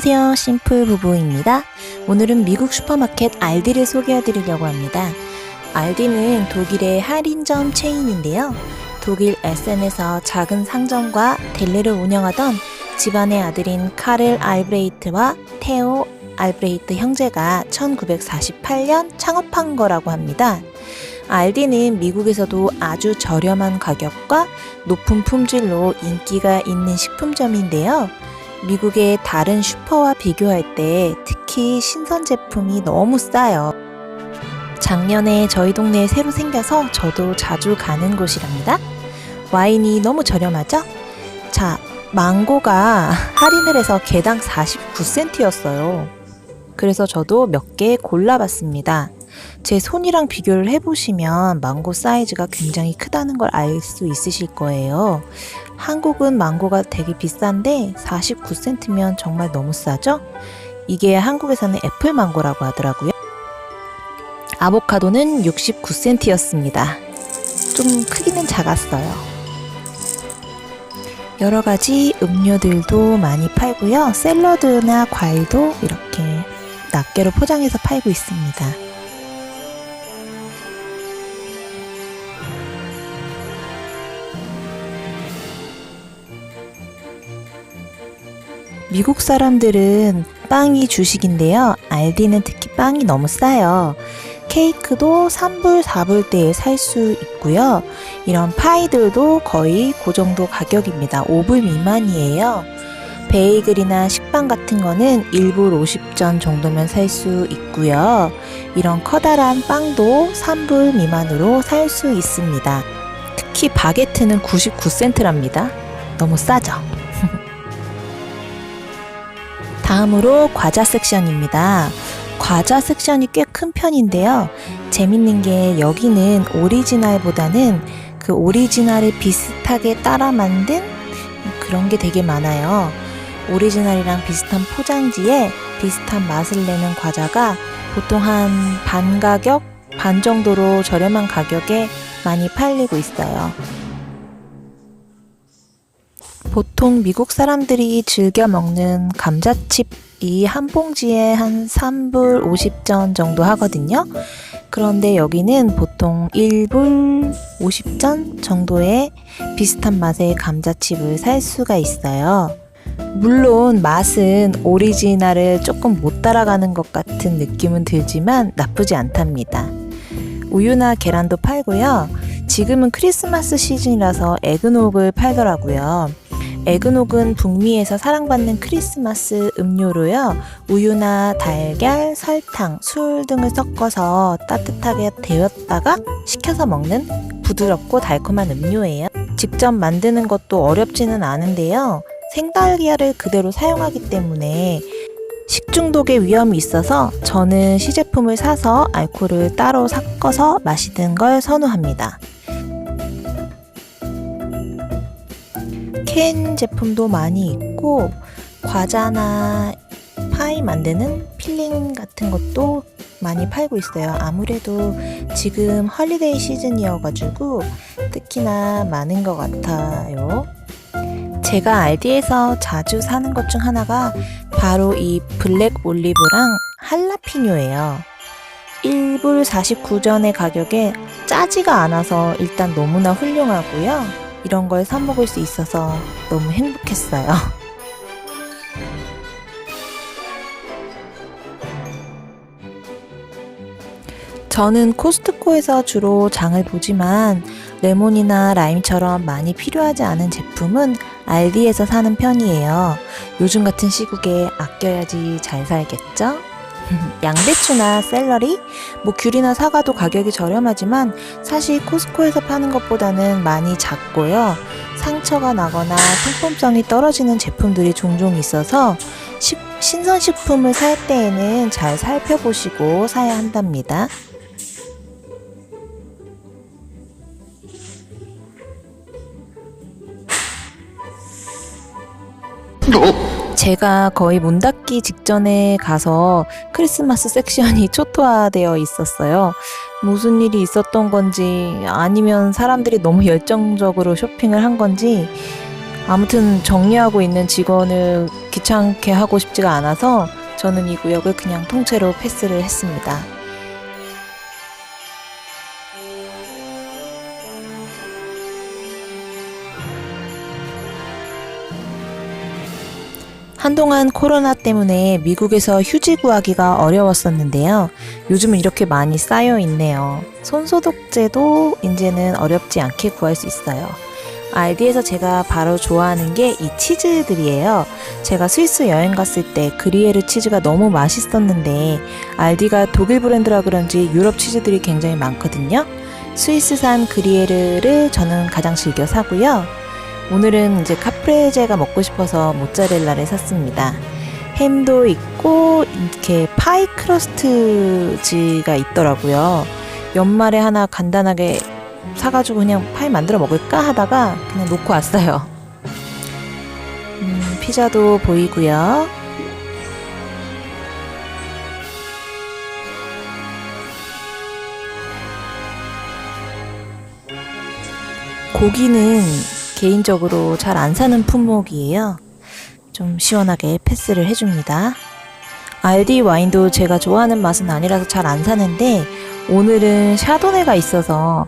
안녕하세요. 심플 부부입니다. 오늘은 미국 슈퍼마켓 알디를 소개해 드리려고 합니다. 알디는 독일의 할인점 체인인데요. 독일 에센에서 작은 상점과 델리를 운영하던 집안의 아들인 카를 알브레이트와 테오 알브레이트 형제가 1948년 창업한 거라고 합니다. 알디는 미국에서도 아주 저렴한 가격과 높은 품질로 인기가 있는 식품점인데요. 미국의 다른 슈퍼와 비교할 때 특히 신선 제품이 너무 싸요. 작년에 저희 동네에 새로 생겨서 저도 자주 가는 곳이랍니다. 와인이 너무 저렴하죠? 자, 망고가 할인을 해서 개당 49센트였어요. 그래서 저도 몇 개 골라봤습니다. 제 손이랑 비교를 해보시면 망고 사이즈가 굉장히 크다는 걸 알 수 있으실 거예요. 한국은 망고가 되게 비싼데 49센트면 정말 너무 싸죠? 이게 한국에서는 애플 망고라고 하더라고요. 아보카도는 69센트였습니다. 좀 크기는 작았어요. 여러 가지 음료들도 많이 팔고요. 샐러드나 과일도 이렇게 낱개로 포장해서 팔고 있습니다. 미국 사람들은 빵이 주식인데요. 알디는 특히 빵이 너무 싸요. 케이크도 3불, 4불 대에 살 수 있고요. 이런 파이들도 거의 그 정도 가격입니다. 5불 미만이에요. 베이글이나 식빵 같은 거는 1불 50전 정도면 살 수 있고요. 이런 커다란 빵도 3불 미만으로 살 수 있습니다. 특히 바게트는 99센트랍니다. 너무 싸죠? 다음으로 과자 섹션입니다. 과자 섹션이 꽤 큰 편인데요. 재밌는 게 여기는 오리지널보다는 그 오리지널을 비슷하게 따라 만든 그런 게 되게 많아요. 오리지널이랑 비슷한 포장지에 비슷한 맛을 내는 과자가 보통 한 반 가격, 반 정도로 저렴한 가격에 많이 팔리고 있어요. 보통 미국 사람들이 즐겨 먹는 감자칩이 한 봉지에 한 3불 50전 정도 하거든요. 그런데 여기는 보통 1불 50전 정도의 비슷한 맛의 감자칩을 살 수가 있어요. 물론 맛은 오리지널을 조금 못 따라가는 것 같은 느낌은 들지만 나쁘지 않답니다. 우유나 계란도 팔고요. 지금은 크리스마스 시즌이라서 에그녹을 팔더라고요. 에그녹은 북미에서 사랑받는 크리스마스 음료로요. 우유나 달걀, 설탕, 술 등을 섞어서 따뜻하게 데웠다가 식혀서 먹는 부드럽고 달콤한 음료예요. 직접 만드는 것도 어렵지는 않은데요. 생달걀을 그대로 사용하기 때문에 식중독의 위험이 있어서 저는 시제품을 사서 알코올을 따로 섞어서 마시는 걸 선호합니다. 캔 제품도 많이 있고 과자나 파이 만드는 필링 같은 것도 많이 팔고 있어요. 아무래도 지금 헐리데이 시즌이어가지고 특히나 많은 것 같아요. 제가 알디에서 자주 사는 것 중 하나가 바로 이 블랙 올리브랑 할라피뇨예요. 1불 49전의 가격에 짜지가 않아서 일단 너무나 훌륭하고요. 이런 걸 사 먹을 수 있어서 너무 행복했어요. 저는 코스트코에서 주로 장을 보지만 레몬이나 라임처럼 많이 필요하지 않은 제품은 알디에서 사는 편이에요. 요즘 같은 시국에 아껴야지 잘 살겠죠? 양배추나 샐러리, 뭐 귤이나 사과도 가격이 저렴하지만 사실 코스코에서 파는 것보다는 많이 작고요. 상처가 나거나 상품성이 떨어지는 제품들이 종종 있어서 식, 신선식품을 살 때에는 잘 살펴보시고 사야 한답니다. 제가 거의 문 닫기 직전에 가서 크리스마스 섹션이 초토화되어 있었어요. 무슨 일이 있었던 건지 아니면 사람들이 너무 열정적으로 쇼핑을 한 건지 아무튼 정리하고 있는 직원을 귀찮게 하고 싶지가 않아서 저는 이 구역을 그냥 통째로 패스를 했습니다. 한동안 코로나 때문에 미국에서 휴지 구하기가 어려웠었는데요. 요즘은 이렇게 많이 쌓여 있네요. 손소독제도 이제는 어렵지 않게 구할 수 있어요. 알디에서 제가 바로 좋아하는 게 이 치즈들이에요. 제가 스위스 여행 갔을 때 그리에르 치즈가 너무 맛있었는데 알디가 독일 브랜드라 그런지 유럽 치즈들이 굉장히 많거든요. 스위스산 그리에르를 저는 가장 즐겨 사고요. 오늘은 이제 카프레제가 먹고 싶어서 모짜렐라를 샀습니다. 햄도 있고 이렇게 파이 크러스트지가 있더라고요. 연말에 하나 간단하게 사가지고 그냥 파이 만들어 먹을까 하다가 그냥 놓고 왔어요. 음, 피자도 보이고요. 고기는 개인적으로 잘 안 사는 품목이에요. 좀 시원하게 패스를 해줍니다. 알디 와인도 제가 좋아하는 맛은 아니라서 잘 안 사는데 오늘은 샤도네가 있어서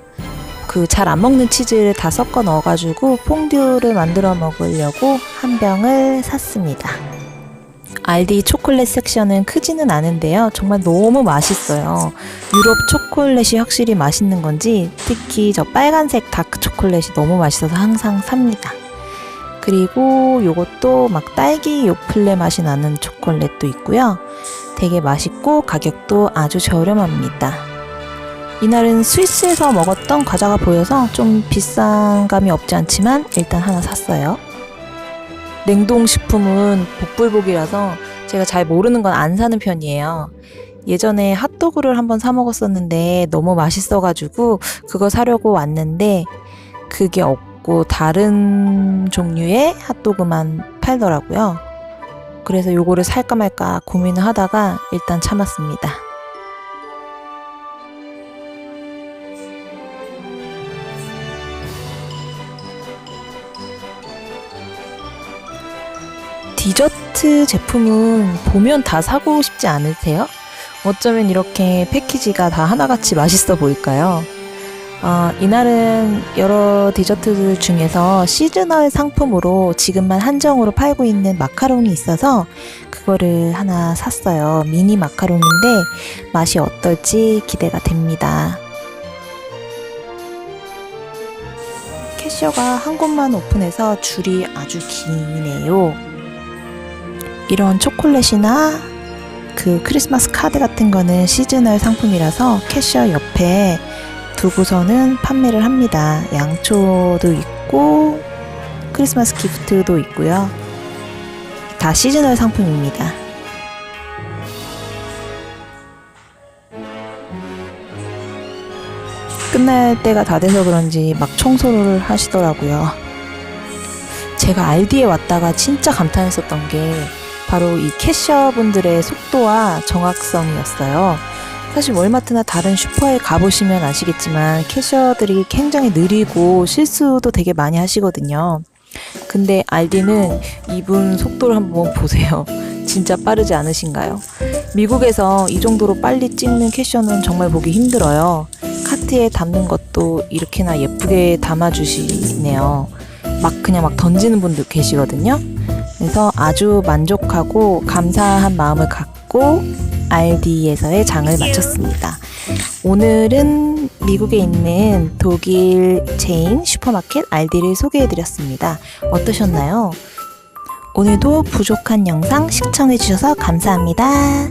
그 잘 안 먹는 치즈를 다 섞어 넣어가지고 퐁듀를 만들어 먹으려고 한 병을 샀습니다. 알디 초콜릿 섹션은 크지는 않은데요. 정말 너무 맛있어요. 유럽 초콜릿이 확실히 맛있는 건지 특히 저 빨간색 다크 초콜릿이 너무 맛있어서 항상 삽니다. 그리고 요것도 막 딸기 요플레 맛이 나는 초콜릿도 있고요. 되게 맛있고 가격도 아주 저렴합니다. 이날은 스위스에서 먹었던 과자가 보여서 좀 비싼 감이 없지 않지만 일단 하나 샀어요. 냉동식품은 복불복이라서 제가 잘 모르는 건 안 사는 편이에요. 예전에 핫도그를 한번 사 먹었었는데 너무 맛있어가지고 그거 사려고 왔는데 그게 없고 다른 종류의 핫도그만 팔더라고요. 그래서 요거를 살까 말까 고민을 하다가 일단 참았습니다. 디저트 제품은 보면 다 사고 싶지 않으세요? 어쩌면 이렇게 패키지가 다 하나같이 맛있어 보일까요? 어, 이날은 여러 디저트들 중에서 시즈널 상품으로 지금만 한정으로 팔고 있는 마카롱이 있어서 그거를 하나 샀어요. 미니 마카롱인데 맛이 어떨지 기대가 됩니다. 캐셔가 한 곳만 오픈해서 줄이 아주 기네요. 이런 초콜릿이나 그 크리스마스 카드 같은 거는 시즈널 상품이라서 캐셔 옆에 두고서는 판매를 합니다. 양초도 있고 크리스마스 기프트도 있고요. 다 시즈널 상품입니다. 끝날 때가 다 돼서 그런지 막 청소를 하시더라고요. 제가 알디에 왔다가 진짜 감탄했었던 게 바로 이 캐셔 분들의 속도와 정확성이었어요. 사실 월마트나 다른 슈퍼에 가보시면 아시겠지만 캐셔들이 굉장히 느리고 실수도 되게 많이 하시거든요. 근데 알디는 이분 속도를 한번 보세요. 진짜 빠르지 않으신가요? 미국에서 이 정도로 빨리 찍는 캐셔는 정말 보기 힘들어요. 카트에 담는 것도 이렇게나 예쁘게 담아주시네요. 막 그냥 막 던지는 분도 계시거든요. 그래서 아주 만족하고 감사한 마음을 갖고 알디에서의 장을 마쳤습니다. 오늘은 미국에 있는 독일 체인 슈퍼마켓 알디를 소개해드렸습니다. 어떠셨나요? 오늘도 부족한 영상 시청해주셔서 감사합니다.